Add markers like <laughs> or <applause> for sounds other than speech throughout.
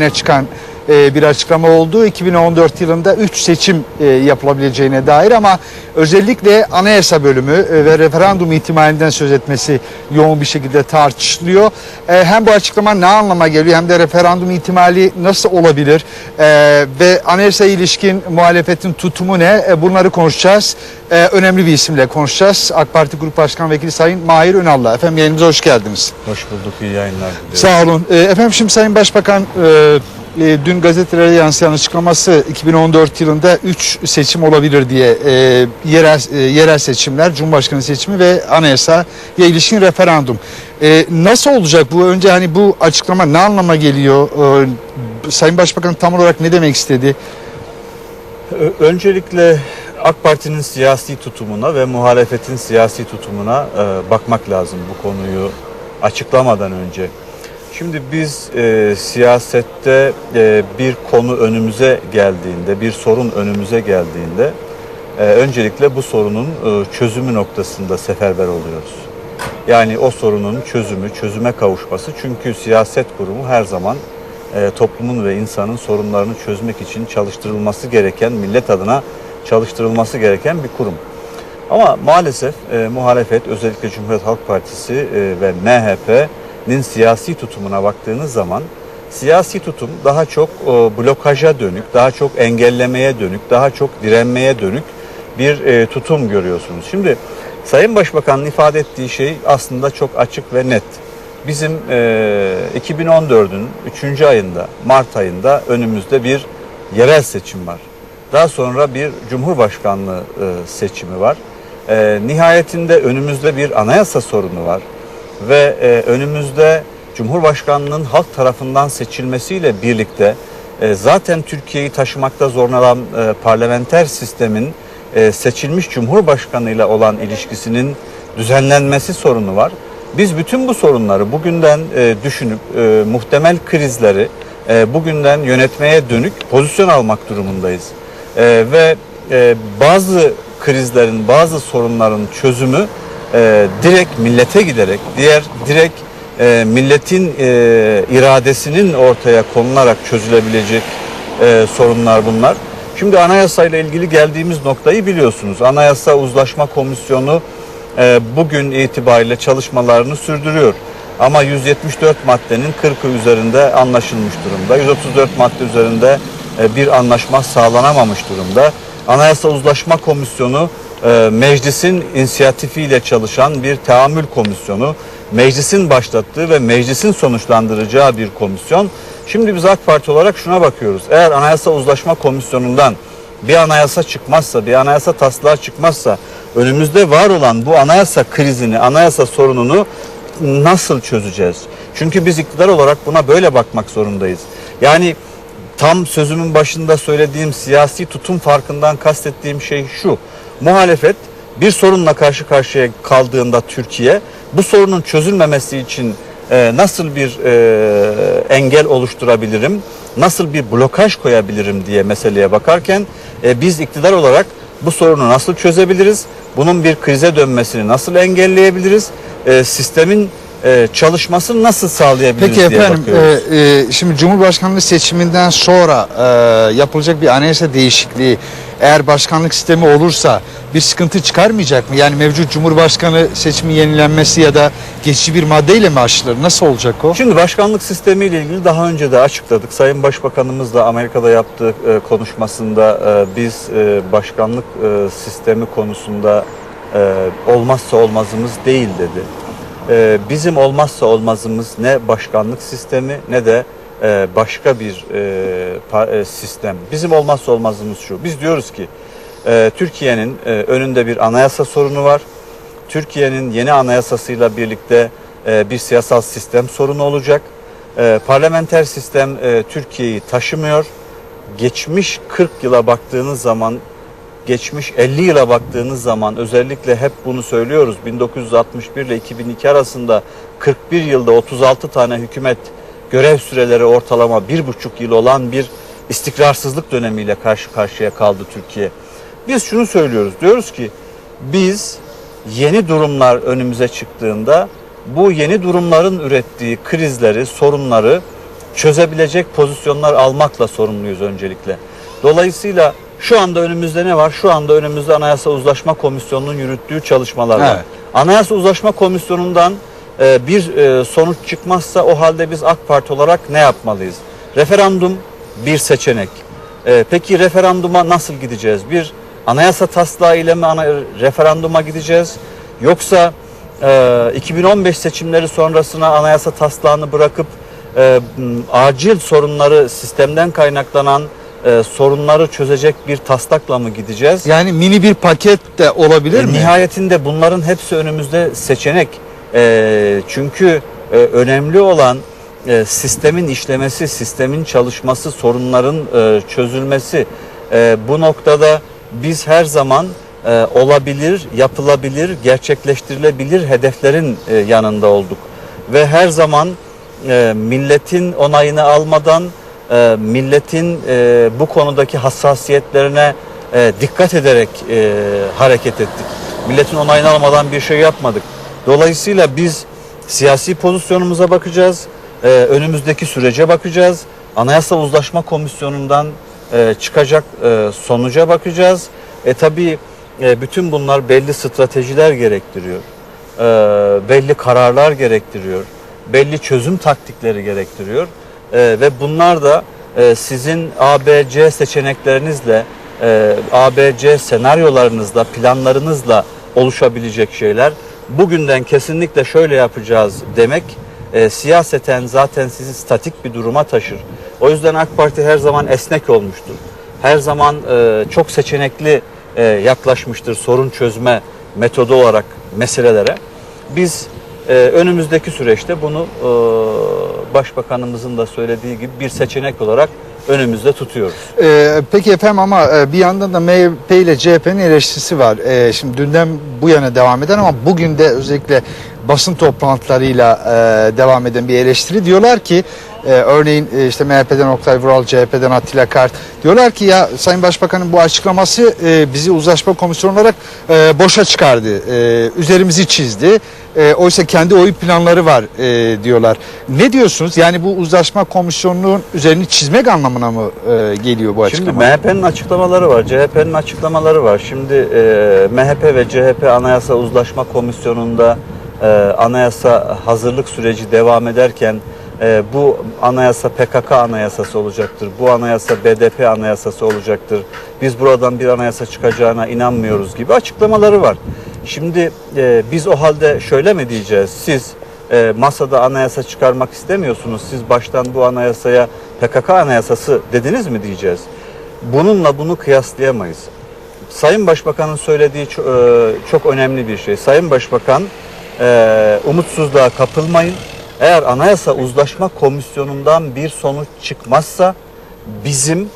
öne çıkan bir açıklama oldu. 2014 yılında 3 seçim e, yapılabileceğine dair ama özellikle anayasa bölümü e, ve referandum ihtimalinden söz etmesi yoğun bir şekilde tartışılıyor. E, Hem bu açıklama ne anlama geliyor hem de referandum ihtimali nasıl olabilir E, ve anayasa ilişkin muhalefetin tutumu ne E, bunları konuşacağız. E, Önemli bir isimle konuşacağız. AK Parti Grup Başkan Vekili Sayın Mahir Ünal'la. Efendim yayınımıza hoş geldiniz. Hoş bulduk, iyi yayınlar diliyorum. Sağ olun. Efendim şimdi Sayın Başbakan e, dün gazetelere yansıyan açıklaması 2014 yılında 3 seçim olabilir diye e, yerel e, yerel seçimler, Cumhurbaşkanı seçimi ve anayasaya ilişkin referandum. E, nasıl olacak bu? Önce hani bu açıklama ne anlama geliyor? E, Sayın Başbakan tam olarak ne demek istedi? Öncelikle AK Parti'nin siyasi tutumuna ve muhalefetin siyasi tutumuna e, bakmak lazım bu konuyu açıklamadan önce. Şimdi biz e, siyasette e, bir konu önümüze geldiğinde, bir sorun önümüze geldiğinde e, öncelikle bu sorunun e, çözümü noktasında seferber oluyoruz. Yani o sorunun çözümü, çözüme kavuşması. Çünkü siyaset kurumu her zaman e, toplumun ve insanın sorunlarını çözmek için çalıştırılması gereken, millet adına çalıştırılması gereken bir kurum. Ama maalesef e, muhalefet özellikle Cumhuriyet Halk Partisi e, ve MHP'nin siyasi tutumuna baktığınız zaman siyasi tutum daha çok e, blokaja dönük, daha çok engellemeye dönük, daha çok direnmeye dönük bir e, tutum görüyorsunuz. Şimdi Sayın Başbakan'ın ifade ettiği şey aslında çok açık ve net. Bizim e, 2014'ün 3. ayında, Mart ayında önümüzde bir yerel seçim var. Daha sonra bir Cumhurbaşkanlığı e, seçimi var. E, nihayetinde önümüzde bir anayasa sorunu var. Ve e, önümüzde Cumhurbaşkanlığının halk tarafından seçilmesiyle birlikte e, zaten Türkiye'yi taşımakta zorlanan e, parlamenter sistemin e, seçilmiş Cumhurbaşkanıyla olan ilişkisinin düzenlenmesi sorunu var. Biz bütün bu sorunları bugünden e, düşünüp e, muhtemel krizleri e, bugünden yönetmeye dönük pozisyon almak durumundayız. E, ve e, bazı krizlerin, bazı sorunların çözümü e, direkt millete giderek, diğer direkt e, milletin e, iradesinin ortaya konularak çözülebilecek e, sorunlar bunlar. Şimdi anayasayla ilgili geldiğimiz noktayı biliyorsunuz. Anayasa Uzlaşma Komisyonu e, bugün itibariyle çalışmalarını sürdürüyor. Ama 174 maddenin 40'ı üzerinde anlaşılmış durumda. 134 madde üzerinde e, bir anlaşma sağlanamamış durumda. Anayasa Uzlaşma Komisyonu e, meclisin inisiyatifiyle çalışan bir teamül komisyonu. Meclisin başlattığı ve meclisin sonuçlandıracağı bir komisyon. Şimdi biz AK Parti olarak şuna bakıyoruz. Eğer Anayasa Uzlaşma Komisyonu'ndan bir anayasa çıkmazsa, bir anayasa taslağı çıkmazsa önümüzde var olan bu anayasa krizini, anayasa sorununu nasıl çözeceğiz? Çünkü biz iktidar olarak buna böyle bakmak zorundayız. Yani tam sözümün başında söylediğim siyasi tutum farkından kastettiğim şey şu. Muhalefet bir sorunla karşı karşıya kaldığında Türkiye bu sorunun çözülmemesi için e, nasıl bir e, engel oluşturabilirim, nasıl bir blokaj koyabilirim diye meseleye bakarken e, biz iktidar olarak bu sorunu nasıl çözebiliriz, bunun bir krize dönmesini nasıl engelleyebiliriz, e, sistemin e, çalışmasını nasıl sağlayabiliriz Peki diye efendim bakıyoruz. e, e, şimdi Cumhurbaşkanlığı seçiminden sonra e, yapılacak bir anayasa değişikliği eğer başkanlık sistemi olursa bir sıkıntı çıkarmayacak mı? Yani mevcut Cumhurbaşkanı seçimi yenilenmesi ya da geçici bir maddeyle mi aşılır? Nasıl olacak o? Şimdi başkanlık sistemiyle ilgili daha önce de açıkladık. Sayın Başbakanımız da Amerika'da yaptığı e, konuşmasında e, biz e, başkanlık e, sistemi konusunda e, olmazsa olmazımız değil dedi. E, bizim olmazsa olmazımız ne başkanlık sistemi ne de e, başka bir e, e, sistem. Bizim olmazsa olmazımız şu. Biz diyoruz ki Türkiye'nin önünde bir anayasa sorunu var. Türkiye'nin yeni anayasasıyla birlikte bir siyasal sistem sorunu olacak. E, parlamenter sistem Türkiye'yi taşımıyor. Geçmiş 40 yıla baktığınız zaman, geçmiş 50 yıla baktığınız zaman özellikle hep bunu söylüyoruz. 1961 ile 2002 arasında 41 yılda 36 tane hükümet görev süreleri ortalama bir buçuk yıl olan bir istikrarsızlık dönemiyle karşı karşıya kaldı Türkiye. Biz şunu söylüyoruz. Diyoruz ki biz yeni durumlar önümüze çıktığında bu yeni durumların ürettiği krizleri, sorunları çözebilecek pozisyonlar almakla sorumluyuz öncelikle. Dolayısıyla şu anda önümüzde ne var? Şu anda önümüzde Anayasa Uzlaşma Komisyonu'nun yürüttüğü çalışmalar var. Evet. Anayasa Uzlaşma Komisyonu'ndan e, bir e, sonuç çıkmazsa o halde biz AK Parti olarak ne yapmalıyız? Referandum bir seçenek. E, peki referanduma nasıl gideceğiz? Bir anayasa taslağı ile mi ana, referanduma gideceğiz? Yoksa e, 2015 seçimleri sonrasına anayasa taslağını bırakıp e, acil sorunları sistemden kaynaklanan e, sorunları çözecek bir taslakla mı gideceğiz? Yani mini bir paket de olabilir E, mi? Nihayetinde bunların hepsi önümüzde seçenek. E, çünkü e, önemli olan e, sistemin işlemesi, sistemin çalışması, sorunların e, çözülmesi. E, bu noktada biz her zaman e, olabilir, yapılabilir, gerçekleştirilebilir hedeflerin e, yanında olduk. Ve her zaman e, milletin onayını almadan e, milletin e, bu konudaki hassasiyetlerine e, dikkat ederek e, hareket ettik. Milletin onayını almadan bir şey yapmadık. Dolayısıyla biz siyasi pozisyonumuza bakacağız, e, önümüzdeki sürece bakacağız, Anayasa Uzlaşma Komisyonu'ndan e, çıkacak e, sonuca bakacağız. E tabii e, bütün bunlar belli stratejiler gerektiriyor, e, belli kararlar gerektiriyor, belli çözüm taktikleri gerektiriyor. E, ve bunlar da e, sizin ABC seçeneklerinizle, e, ABC senaryolarınızla, planlarınızla oluşabilecek şeyler. Bugünden kesinlikle şöyle yapacağız demek e, siyaseten zaten sizi statik bir duruma taşır. O yüzden AK Parti her zaman esnek olmuştur. Her zaman e, çok seçenekli e, yaklaşmıştır sorun çözme metodu olarak meselelere. Biz ee, önümüzdeki süreçte bunu e, başbakanımızın da söylediği gibi bir seçenek olarak önümüzde tutuyoruz. Ee, peki efendim ama e, bir yandan da MHP ile CHP'nin eleştirisi var. Ee, şimdi dünden bu yana devam eden ama bugün de özellikle basın toplantılarıyla e, devam eden bir eleştiri. Diyorlar ki e, örneğin e, işte MHP'den Oktay Vural, CHP'den Attila Kart diyorlar ki ya Sayın Başbakan'ın bu açıklaması e, bizi uzlaşma komisyonu olarak e, boşa çıkardı. E, üzerimizi çizdi. E, oysa kendi oy planları var e, diyorlar. Ne diyorsunuz? Yani bu uzlaşma komisyonunun üzerini çizmek anlamına mı e, geliyor bu Şimdi açıklama? MHP'nin açıklamaları var, CHP'nin açıklamaları var. Şimdi e, MHP ve CHP Anayasa Uzlaşma Komisyonu'nda e, anayasa hazırlık süreci devam ederken e, bu anayasa PKK anayasası olacaktır, bu anayasa BDP anayasası olacaktır. Biz buradan bir anayasa çıkacağına inanmıyoruz gibi açıklamaları var. Şimdi e, biz o halde şöyle mi diyeceğiz? Siz e, masada anayasa çıkarmak istemiyorsunuz. Siz baştan bu anayasaya PKK anayasası dediniz mi diyeceğiz. Bununla bunu kıyaslayamayız. Sayın Başbakan'ın söylediği çok, çok önemli bir şey. Sayın Başbakan e, umutsuzluğa kapılmayın. Eğer Anayasa Uzlaşma Komisyonu'ndan bir sonuç çıkmazsa bizim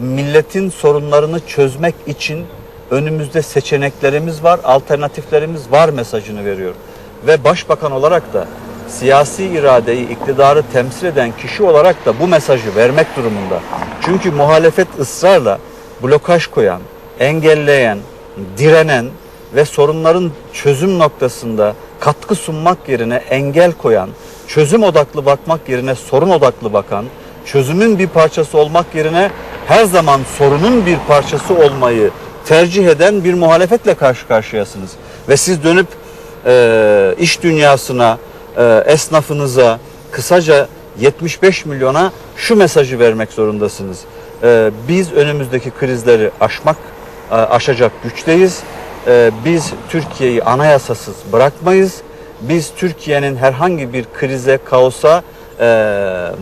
milletin sorunlarını çözmek için önümüzde seçeneklerimiz var, alternatiflerimiz var mesajını veriyor. Ve başbakan olarak da siyasi iradeyi, iktidarı temsil eden kişi olarak da bu mesajı vermek durumunda. Çünkü muhalefet ısrarla blokaj koyan, engelleyen, direnen ve sorunların çözüm noktasında katkı sunmak yerine engel koyan, çözüm odaklı bakmak yerine sorun odaklı bakan, çözümün bir parçası olmak yerine her zaman sorunun bir parçası olmayı tercih eden bir muhalefetle karşı karşıyasınız. Ve siz dönüp e, iş dünyasına, e, esnafınıza, kısaca 75 milyona şu mesajı vermek zorundasınız. E, biz önümüzdeki krizleri aşmak, e, aşacak güçteyiz. E, biz Türkiye'yi anayasasız bırakmayız. Biz Türkiye'nin herhangi bir krize, kaosa e,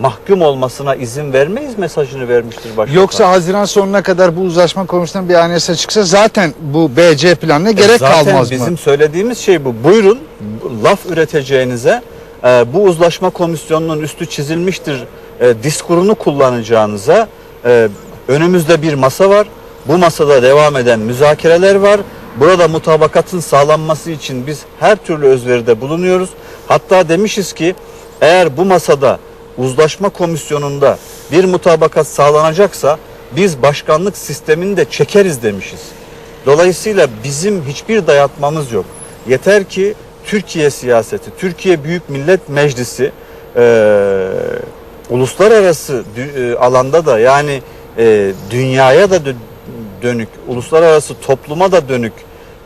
mahkum olmasına izin vermeyiz mesajını vermiştir başbakan. Yoksa Haziran sonuna kadar bu uzlaşma komisyonundan bir anayasa çıksa zaten bu BC planına gerek E, Zaten kalmaz bizim mı? söylediğimiz şey bu. Buyurun laf üreteceğinize e, bu uzlaşma komisyonunun üstü çizilmiştir e, diskurunu kullanacağınıza e, önümüzde bir masa var. Bu masada devam eden müzakereler var. Burada mutabakatın sağlanması için biz her türlü özveride bulunuyoruz. Hatta demişiz ki eğer bu masada uzlaşma komisyonunda bir mutabakat sağlanacaksa biz başkanlık sistemini de çekeriz demişiz. Dolayısıyla bizim hiçbir dayatmamız yok. Yeter ki Türkiye siyaseti, Türkiye Büyük Millet Meclisi eee, uluslararası e, alanda da yani e, dünyaya da dönük, uluslararası topluma da dönük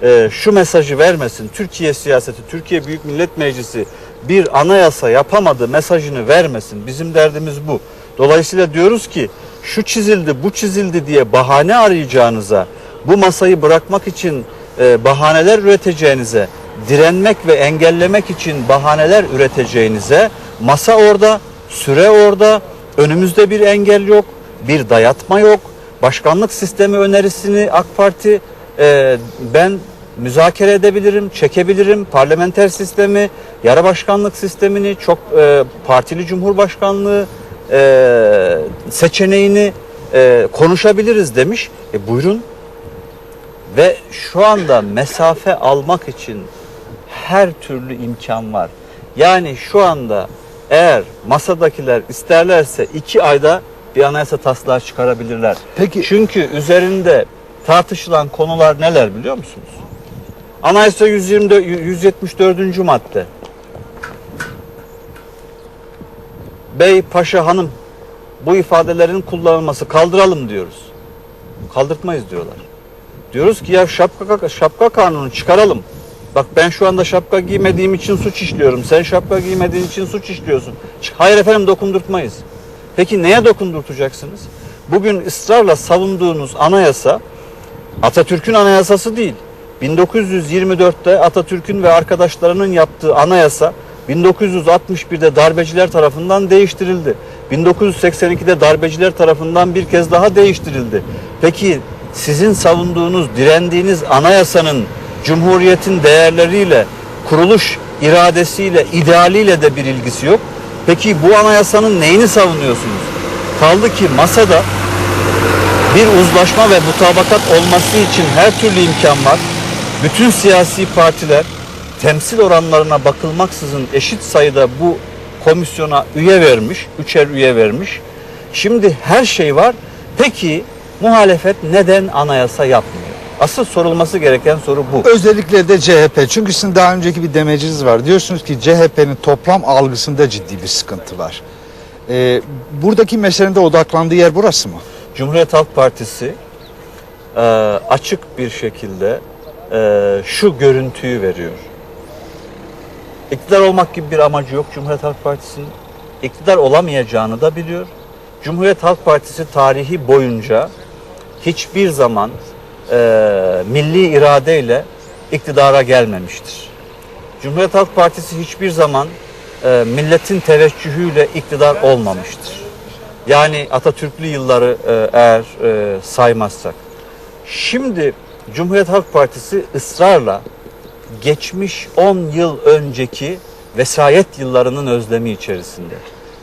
e, şu mesajı vermesin. Türkiye siyaseti, Türkiye Büyük Millet Meclisi bir anayasa yapamadı mesajını vermesin. Bizim derdimiz bu. Dolayısıyla diyoruz ki şu çizildi, bu çizildi diye bahane arayacağınıza, bu masayı bırakmak için e, bahaneler üreteceğinize, direnmek ve engellemek için bahaneler üreteceğinize masa orada, süre orada, önümüzde bir engel yok, bir dayatma yok. Başkanlık sistemi önerisini AK Parti e, ben müzakere edebilirim, çekebilirim. Parlamenter sistemi, yarı başkanlık sistemini, çok e, partili cumhurbaşkanlığı e, seçeneğini e, konuşabiliriz demiş. E buyurun. Ve şu anda mesafe almak için her türlü imkan var. Yani şu anda eğer masadakiler isterlerse iki ayda bir anayasa taslağı çıkarabilirler. Peki Çünkü üzerinde tartışılan konular neler biliyor musunuz? Anayasa 124, 174. madde. Bey, paşa, hanım bu ifadelerin kullanılması kaldıralım diyoruz. Kaldırtmayız diyorlar. Diyoruz ki ya şapka, şapka kanunu çıkaralım. Bak ben şu anda şapka giymediğim için suç işliyorum. Sen şapka giymediğin için suç işliyorsun. Hayır efendim dokundurtmayız. Peki neye dokundurtacaksınız? Bugün ısrarla savunduğunuz anayasa Atatürk'ün anayasası değil. 1924'te Atatürk'ün ve arkadaşlarının yaptığı anayasa 1961'de darbeciler tarafından değiştirildi. 1982'de darbeciler tarafından bir kez daha değiştirildi. Peki sizin savunduğunuz, direndiğiniz anayasanın Cumhuriyetin değerleriyle, kuruluş iradesiyle, idealiyle de bir ilgisi yok. Peki bu anayasanın neyini savunuyorsunuz? Kaldı ki masada bir uzlaşma ve mutabakat olması için her türlü imkan var. Bütün siyasi partiler temsil oranlarına bakılmaksızın eşit sayıda bu komisyona üye vermiş, üçer üye vermiş. Şimdi her şey var. Peki muhalefet neden anayasa yapmıyor? Asıl sorulması gereken soru bu. özellikle de CHP. Çünkü sizin daha önceki bir demeciniz var. Diyorsunuz ki CHP'nin toplam algısında ciddi bir sıkıntı var. Ee, buradaki meselenin de odaklandığı yer burası mı? Cumhuriyet Halk Partisi e, açık bir şekilde e, şu görüntüyü veriyor. İktidar olmak gibi bir amacı yok Cumhuriyet Halk Partisi'nin. İktidar olamayacağını da biliyor. Cumhuriyet Halk Partisi tarihi boyunca hiçbir zaman e, milli iradeyle iktidara gelmemiştir. Cumhuriyet Halk Partisi hiçbir zaman e, milletin teveccühüyle iktidar olmamıştır. Yani Atatürklü yılları e, eğer e, saymazsak. Şimdi Cumhuriyet Halk Partisi ısrarla geçmiş 10 yıl önceki vesayet yıllarının özlemi içerisinde.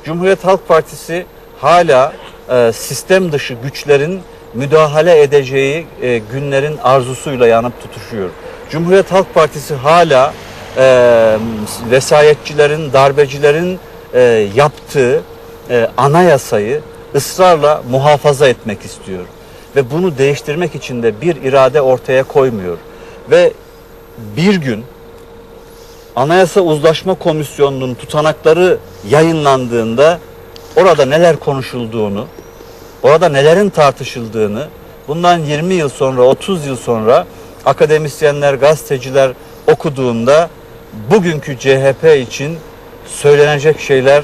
Cumhuriyet Halk Partisi hala e, sistem dışı güçlerin müdahale edeceği e, günlerin arzusuyla yanıp tutuşuyor. Cumhuriyet Halk Partisi hala e, vesayetçilerin, darbecilerin e, yaptığı e, anayasayı ısrarla muhafaza etmek istiyor. Ve bunu değiştirmek için de bir irade ortaya koymuyor. Ve bir gün Anayasa Uzlaşma Komisyonu'nun tutanakları yayınlandığında orada neler konuşulduğunu, orada nelerin tartışıldığını bundan 20 yıl sonra, 30 yıl sonra akademisyenler, gazeteciler okuduğunda bugünkü CHP için söylenecek şeyler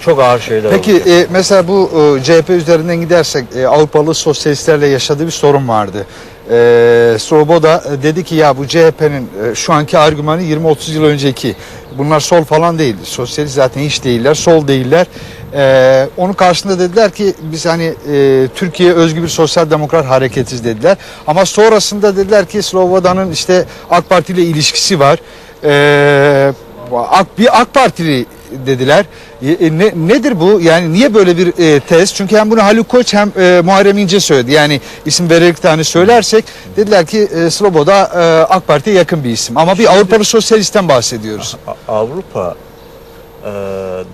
çok ağır şeyler Peki olacak. e, mesela bu e, CHP üzerinden gidersek e, Avrupalı sosyalistlerle yaşadığı bir sorun vardı. E, Swoboda e, dedi ki ya bu CHP'nin e, şu anki argümanı 20-30 yıl önceki. Bunlar sol falan değil. Sosyalist zaten hiç değiller. Sol değiller. E, onun karşısında dediler ki biz hani e, Türkiye özgü bir sosyal demokrat hareketiz dediler. Ama sonrasında dediler ki Svoboda'nın işte AK Parti ile ilişkisi var. E, AK, bir AK Partili dediler. E, ne, nedir bu? Yani niye böyle bir e, tez? Çünkü hem bunu Haluk Koç hem e, Muharrem İnce söyledi. Yani isim vererek tane söylersek dediler ki e, Sloboda e, AK Parti'ye yakın bir isim. Ama bir Avrupalı sosyalistten bahsediyoruz. Avrupa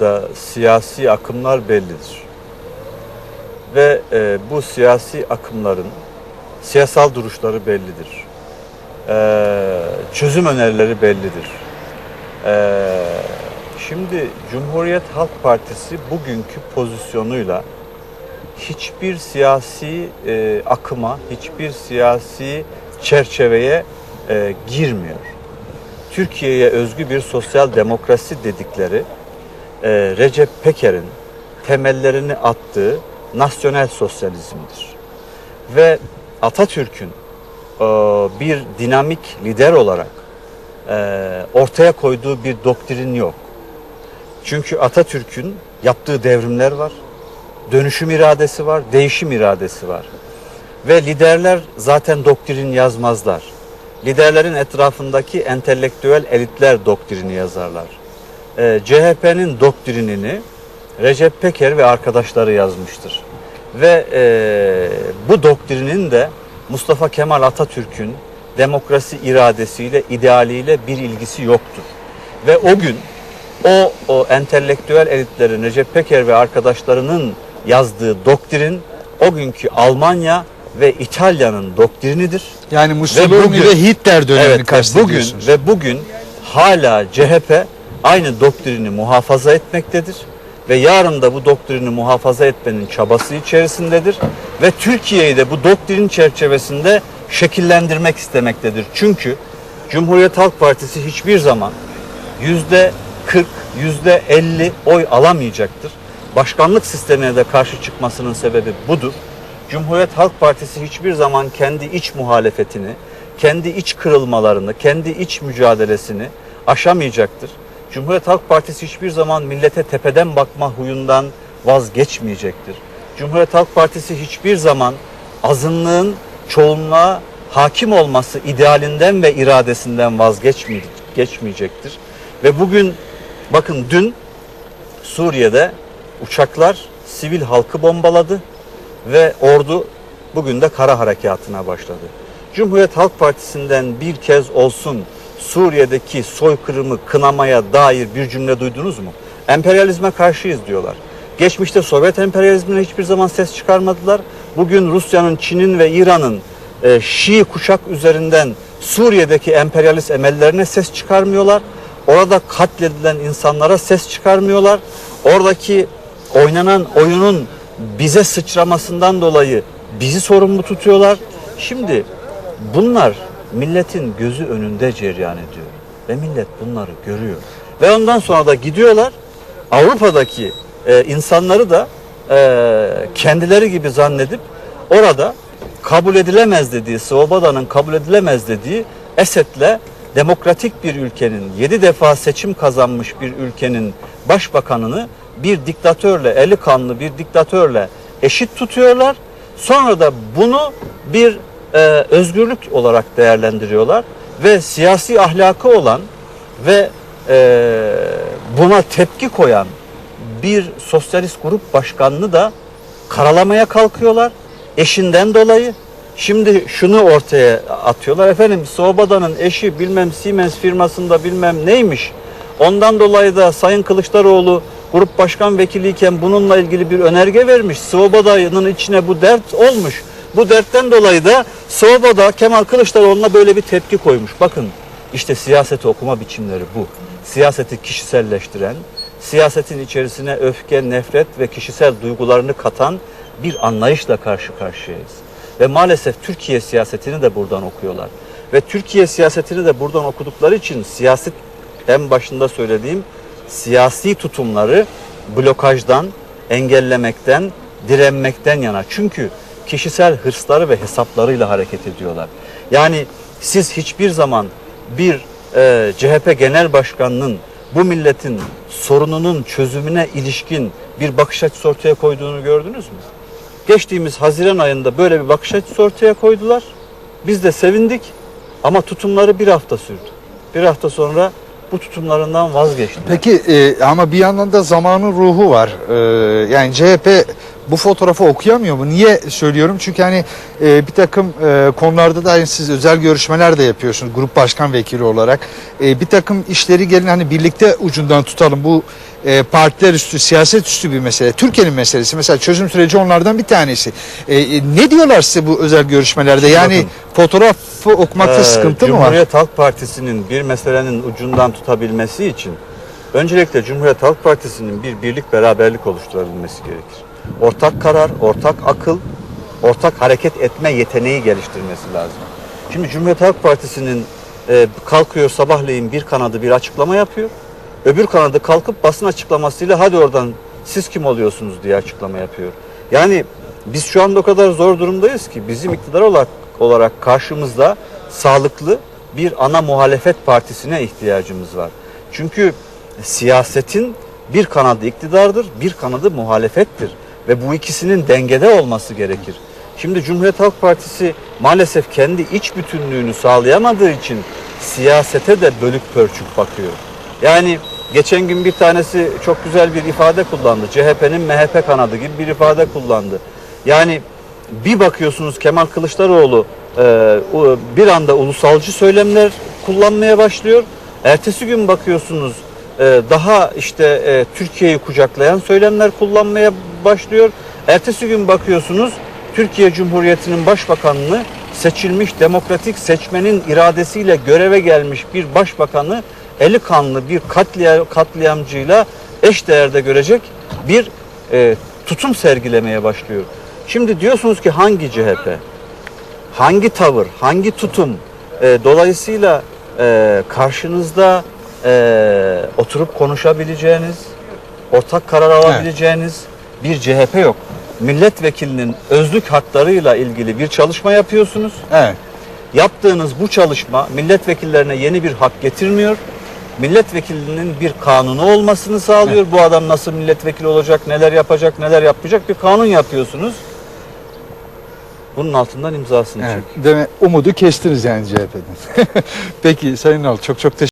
da siyasi akımlar bellidir. Ve e, bu siyasi akımların siyasal duruşları bellidir. E, çözüm önerileri bellidir. E, Şimdi Cumhuriyet Halk Partisi bugünkü pozisyonuyla hiçbir siyasi e, akıma, hiçbir siyasi çerçeveye e, girmiyor. Türkiye'ye özgü bir sosyal demokrasi dedikleri e, Recep Peker'in temellerini attığı nasyonel sosyalizmdir. Ve Atatürk'ün e, bir dinamik lider olarak e, ortaya koyduğu bir doktrin yok. Çünkü Atatürk'ün yaptığı devrimler var, dönüşüm iradesi var, değişim iradesi var. Ve liderler zaten doktrin yazmazlar. Liderlerin etrafındaki entelektüel elitler doktrini yazarlar. Ee, CHP'nin doktrinini Recep Peker ve arkadaşları yazmıştır. Ve e, bu doktrinin de Mustafa Kemal Atatürk'ün demokrasi iradesiyle, idealiyle bir ilgisi yoktur. Ve o gün o, o entelektüel elitlerin Recep Peker ve arkadaşlarının yazdığı doktrin o günkü Almanya ve İtalya'nın doktrinidir. Yani Mussolini bugün- ve Hitler dönemini Evet, ve bugün kastediyorsunuz. ve bugün hala CHP aynı doktrini muhafaza etmektedir ve yarın da bu doktrini muhafaza etmenin çabası içerisindedir ve Türkiye'yi de bu doktrin çerçevesinde şekillendirmek istemektedir. Çünkü Cumhuriyet Halk Partisi hiçbir zaman yüzde 40, yüzde 50 oy alamayacaktır. Başkanlık sistemine de karşı çıkmasının sebebi budur. Cumhuriyet Halk Partisi hiçbir zaman kendi iç muhalefetini, kendi iç kırılmalarını, kendi iç mücadelesini aşamayacaktır. Cumhuriyet Halk Partisi hiçbir zaman millete tepeden bakma huyundan vazgeçmeyecektir. Cumhuriyet Halk Partisi hiçbir zaman azınlığın çoğunluğa hakim olması idealinden ve iradesinden vazgeçmeyecektir. Ve bugün bakın dün Suriye'de uçaklar sivil halkı bombaladı ve ordu bugün de kara harekatına başladı. Cumhuriyet Halk Partisi'nden bir kez olsun Suriye'deki soykırımı kınamaya dair bir cümle duydunuz mu? Emperyalizme karşıyız diyorlar. Geçmişte Sovyet emperyalizmine hiçbir zaman ses çıkarmadılar. Bugün Rusya'nın, Çin'in ve İran'ın e, Şii kuşak üzerinden Suriye'deki emperyalist emellerine ses çıkarmıyorlar. Orada katledilen insanlara ses çıkarmıyorlar. Oradaki oynanan oyunun bize sıçramasından dolayı bizi sorumlu tutuyorlar. Şimdi bunlar milletin gözü önünde cereyan ediyor. Ve millet bunları görüyor. Ve ondan sonra da gidiyorlar Avrupa'daki e, insanları da e, kendileri gibi zannedip orada kabul edilemez dediği, Svoboda'nın kabul edilemez dediği Esed'le demokratik bir ülkenin, yedi defa seçim kazanmış bir ülkenin başbakanını bir diktatörle, eli kanlı bir diktatörle eşit tutuyorlar. Sonra da bunu bir e, özgürlük olarak değerlendiriyorlar ve siyasi ahlakı olan ve e, buna tepki koyan bir sosyalist grup başkanını da karalamaya kalkıyorlar eşinden dolayı. Şimdi şunu ortaya atıyorlar. Efendim Sobada'nın eşi bilmem Siemens firmasında bilmem neymiş. Ondan dolayı da Sayın Kılıçdaroğlu grup başkan vekiliyken bununla ilgili bir önerge vermiş. Sobada'nın içine bu dert olmuş. Bu dertten dolayı da Sobada Kemal Kılıçdaroğlu'na böyle bir tepki koymuş. Bakın işte siyaseti okuma biçimleri bu. Siyaseti kişiselleştiren, siyasetin içerisine öfke, nefret ve kişisel duygularını katan bir anlayışla karşı karşıyayız. Ve maalesef Türkiye siyasetini de buradan okuyorlar. Ve Türkiye siyasetini de buradan okudukları için siyaset en başında söylediğim siyasi tutumları blokajdan, engellemekten, direnmekten yana. Çünkü kişisel hırsları ve hesaplarıyla hareket ediyorlar. Yani siz hiçbir zaman bir e, CHP Genel Başkanı'nın bu milletin sorununun çözümüne ilişkin bir bakış açısı ortaya koyduğunu gördünüz mü? Geçtiğimiz Haziran ayında böyle bir bakış açısı ortaya koydular. Biz de sevindik ama tutumları bir hafta sürdü. Bir hafta sonra bu tutumlarından vazgeçtiler. Peki e, ama bir yandan da zamanın ruhu var. E, yani CHP bu fotoğrafı okuyamıyor mu? Niye söylüyorum? Çünkü hani e, bir takım e, konularda da hani siz özel görüşmeler de yapıyorsunuz grup başkan vekili olarak. E, bir takım işleri gelin hani birlikte ucundan tutalım. Bu e, partiler üstü, siyaset üstü bir mesele. Türkiye'nin meselesi. Mesela çözüm süreci onlardan bir tanesi. E, e, ne diyorlar size bu özel görüşmelerde? Yani bakın. fotoğrafı okumakta Ee, sıkıntı mı var? Cumhuriyet Halk Partisi'nin bir meselenin ucundan tutabilmesi için Öncelikle Cumhuriyet Halk Partisi'nin bir birlik beraberlik oluşturabilmesi gerekir. Ortak karar, ortak akıl, ortak hareket etme yeteneği geliştirmesi lazım. Şimdi Cumhuriyet Halk Partisi'nin e, kalkıyor sabahleyin bir kanadı bir açıklama yapıyor. Öbür kanadı kalkıp basın açıklamasıyla hadi oradan siz kim oluyorsunuz diye açıklama yapıyor. Yani biz şu anda o kadar zor durumdayız ki bizim iktidar olarak, olarak karşımızda sağlıklı bir ana muhalefet partisine ihtiyacımız var. Çünkü siyasetin bir kanadı iktidardır, bir kanadı muhalefettir ve bu ikisinin dengede olması gerekir. Şimdi Cumhuriyet Halk Partisi maalesef kendi iç bütünlüğünü sağlayamadığı için siyasete de bölük pörçük bakıyor. Yani geçen gün bir tanesi çok güzel bir ifade kullandı. CHP'nin MHP kanadı gibi bir ifade kullandı. Yani bir bakıyorsunuz Kemal Kılıçdaroğlu e, bir anda ulusalcı söylemler kullanmaya başlıyor. Ertesi gün bakıyorsunuz e, daha işte e, Türkiye'yi kucaklayan söylemler kullanmaya başlıyor. Ertesi gün bakıyorsunuz Türkiye Cumhuriyeti'nin başbakanını seçilmiş demokratik seçmenin iradesiyle göreve gelmiş bir başbakanı eli kanlı bir katliam, katliamcıyla eş değerde görecek bir e, tutum sergilemeye başlıyor. Şimdi diyorsunuz ki hangi CHP? Hangi tavır, hangi tutum? E, dolayısıyla e, karşınızda e, oturup konuşabileceğiniz, ortak karar alabileceğiniz bir CHP yok. Milletvekilinin özlük haklarıyla ilgili bir çalışma yapıyorsunuz. Evet. Yaptığınız bu çalışma milletvekillerine yeni bir hak getirmiyor. Milletvekilinin bir kanunu olmasını sağlıyor. Bu adam nasıl milletvekili olacak, neler yapacak, neler yapmayacak bir kanun yapıyorsunuz. Bunun altından imzasını evet. çek. Deme, umudu kestiniz yani CHP'den. <laughs> Peki Sayın Ünal çok çok teşekkür